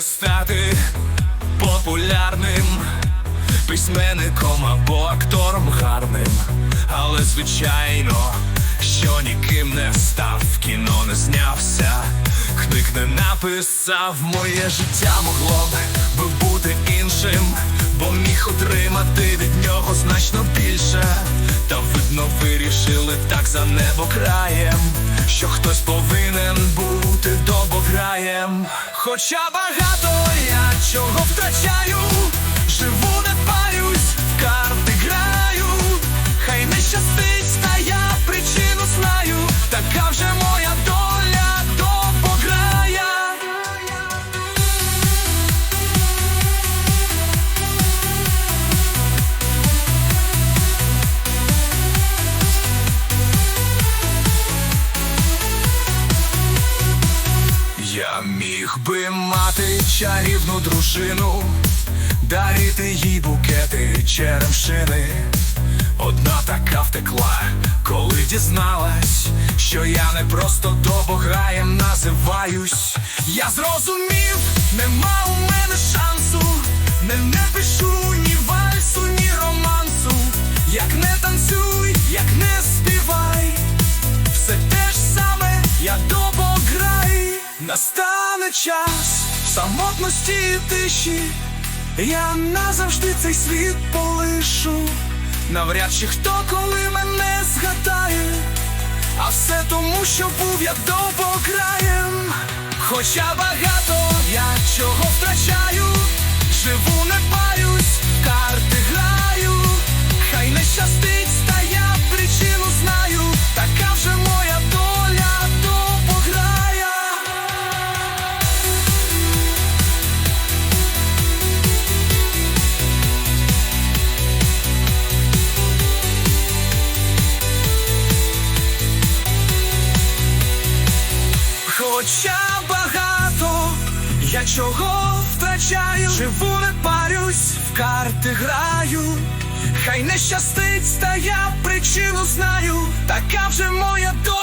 стати популярним письменником або актором гарним, але звичайно, що ніким не став, в кіно не знявся, книг не написав, моє життя могло б би бути іншим, бо міг отримати від нього значно більше. Та видно, вирішили так за небо краєм, що хтось повинен бути добограєм. Хоча багато я чого втрачаю, живу, не парюсь, в карти граю, хай не щастить, та я причину знаю, така вже моя доля Я міг би мати чарівну дружину, дарити їй букети черемшини. Одна така втекла, коли дізналась, що я не просто добограєм називаюсь. Я зрозумів, нема у мене шансу, не, не пишу Настане час самотності і тиші. Я назавжди цей світ полишу. Навряд чи хто коли мене згадає, а все тому, що був я добокраєм. Хоча багато я чого втрачаю, живу, не парюсь, карти граю, Хоча багато. Я чого втрачаю, живу, не парюсь, в карти граю, хай не щастить, та я причину знаю, така вже моя доля